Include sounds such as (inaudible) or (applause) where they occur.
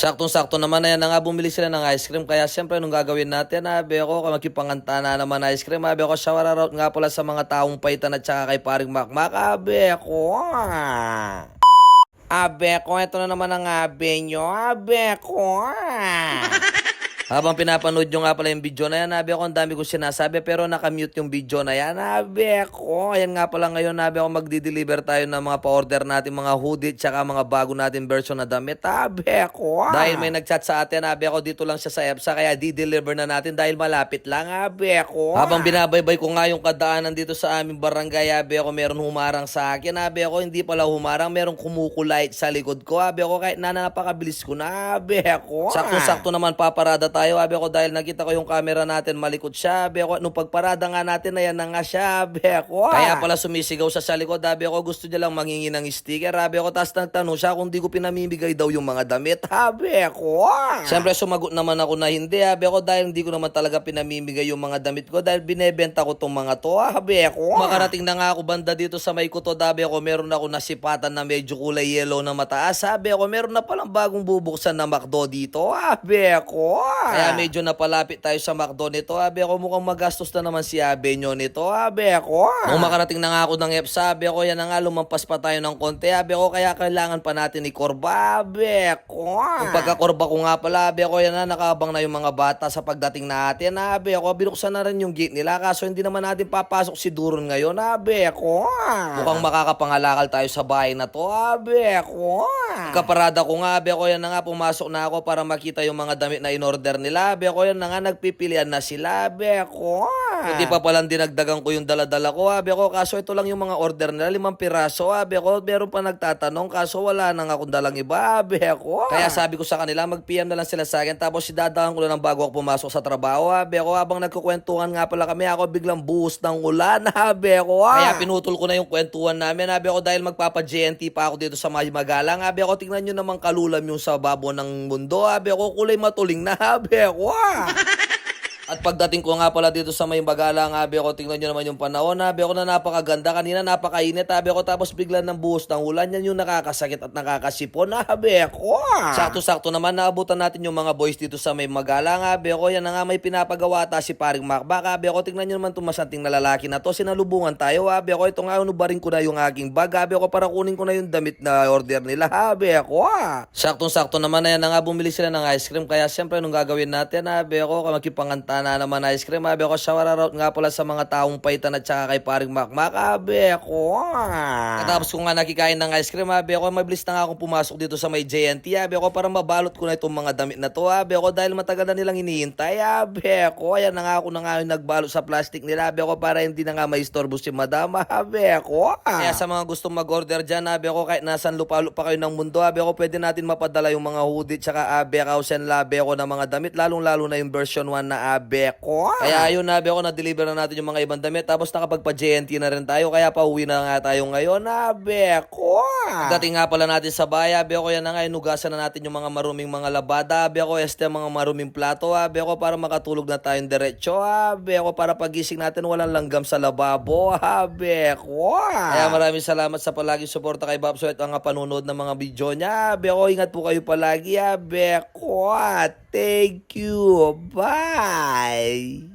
Saktong-sakto naman na yan na nga bumili sila ng ice cream. Kaya siyempre nung gagawin natin, abi ako, makipanganta na naman ice cream. Abi ako, shower out nga pala sa mga taong paitan at saka kay paring makmak. Abi ako. Abe ko, ito na naman ang abe nyo. Abe ko. Habang pinapanood nyo nga pala yung video na yan, nabi ako, ang dami ko sinasabi, pero nakamute yung video na yan, nabi ako. Ayan nga pala ngayon, nabi ako, magdi-deliver tayo ng mga pa-order natin, mga hoodie, tsaka mga bago natin version na damit, nabi ako. Dahil may nag-chat sa atin, nabi ako, dito lang siya sa EPSA, kaya di-deliver na natin dahil malapit lang, nabi ako. Habang binabaybay ko nga yung kadaanan dito sa aming barangay, nabi ako, meron humarang sa akin, nabi ako, hindi pala humarang, meron kumukulait sa likod ko, nabi ako, kahit na napakabilis ko, nabi ako. Sakto-sakto naman paparada tayo, abi ako dahil nakita ko yung camera natin malikot siya, abi ako nung pagparada nga natin ayan na nga siya, abi ako. Kaya pala sumisigaw siya sa likod, abi ako gusto niya lang mangingi ng sticker, abi ako tapos nagtanong siya kung di ko pinamimigay daw yung mga damit, abi ako. Siyempre sumagot naman ako na hindi, abi ako dahil hindi ko naman talaga pinamimigay yung mga damit ko dahil binebenta ko tong mga to, abi ako. Makarating na nga ako banda dito sa may kuto, abi ako meron ako nasipatan na medyo kulay yellow na mataas, sabi ako meron na palang bagong bubuksan na McDo dito, abi ako. Kaya medyo napalapit tayo sa McDo nito. Abi ako mukhang magastos na naman si Abe nyo nito. Abi ako. Nung makarating na nga ako ng EPSA, Abi ako yan na nga lumampas pa tayo ng konti. Abi ako kaya kailangan pa natin ni Korba. Abi ako. Kung pagkakorba ko nga pala, Abi ako yan na nakabang na yung mga bata sa pagdating natin. Abi ako binuksan na rin yung gate nila kaso hindi naman natin papasok si Duron ngayon. Abi ako. Mukhang makakapangalakal tayo sa bahay na to. Abi ako. Kaparada ko nga, Abi ako yan na nga pumasok na ako para makita yung mga damit na in-order nila. Abi ako yan na nga nagpipilian na sila. Abi ako. Hindi pa palang dinagdagan ko yung daladala ko. Abi ako kaso ito lang yung mga order nila. Limang piraso. Abi ako meron pa nagtatanong kaso wala nang akong dalang iba. Abi ako. Kaya sabi ko sa kanila mag-PM na lang sila sa akin tapos sidadahan ko na lang bago ako pumasok sa trabaho. Abi ako habang nagkukwentuhan nga pala kami ako biglang buhos ng ulan. (laughs) Abi ako. Kaya pinutol ko na yung kwentuhan namin. Abi ako dahil magpapa-GNT pa ako dito sa magalang. Abi ako tingnan nyo naman kalulam yung sa babo ng mundo. Abi ako kulay matuling na. (laughs) Abi ako. At pagdating ko nga pala dito sa may bagala nga, ako, tingnan nyo naman yung panahon, abi ako na napakaganda, kanina napakainit, abi ako, tapos bigla ng buhos ng ulan, yan yung nakakasakit at nakakasipon, abi ako. Sakto-sakto naman, naabutan natin yung mga boys dito sa may magala nga, abi ako, yan na nga may pinapagawa ta si paring Macbak, abi ako, tingnan nyo naman itong masanting na lalaki na to, sinalubungan tayo, abi ako, ito nga, unubarin ko na yung aking bag, abi ako, para kunin ko na yung damit na order nila, abi ako. Saktong-sakto naman na yan na nga, bumili sila ng ice cream, kaya siyempre nung gagawin natin, abi ako, makipanganta na naman ice cream. Abi ako, shower out nga pala sa mga taong paitan at saka kay paring makmak. Abi ako. Katapos ko nga nakikain ng ice cream, abi ako, mabilis na nga akong pumasok dito sa may JNT. Abi ako, para mabalot ko na itong mga damit na to. Abi ako, dahil matagal na nilang hinihintay. Abi ako, ayan na nga ako na nga yung nagbalot sa plastic nila. Abi ako, para hindi na nga maistorbo si madam. Abi ako. Kaya sa mga gustong mag-order dyan, abi ako, kahit nasan lupalo pa kayo ng mundo, abi ako, pwede natin mapadala yung mga hoodie, tsaka abi ako, send labi ako ng mga damit, lalong-lalo na yung version 1 na abi ko. Kaya ayun na ako na-deliver na natin yung mga ibang damit tapos nakapagpa-JNT na rin tayo kaya pauwi na nga tayo ngayon nabe ko. Dating nga pala natin sa bahay, abe ako yan na nga inugasan na natin yung mga maruming mga labada, abe ako este mga maruming plato, abe ako para makatulog na tayong diretso, abe ako para pagising natin walang langgam sa lababo, abe ko. Kaya maraming salamat sa palagi suporta kay Bob Sweat ang panunood ng mga video niya, abe ako ingat po kayo palagi, abe ko. Thank you. Bye.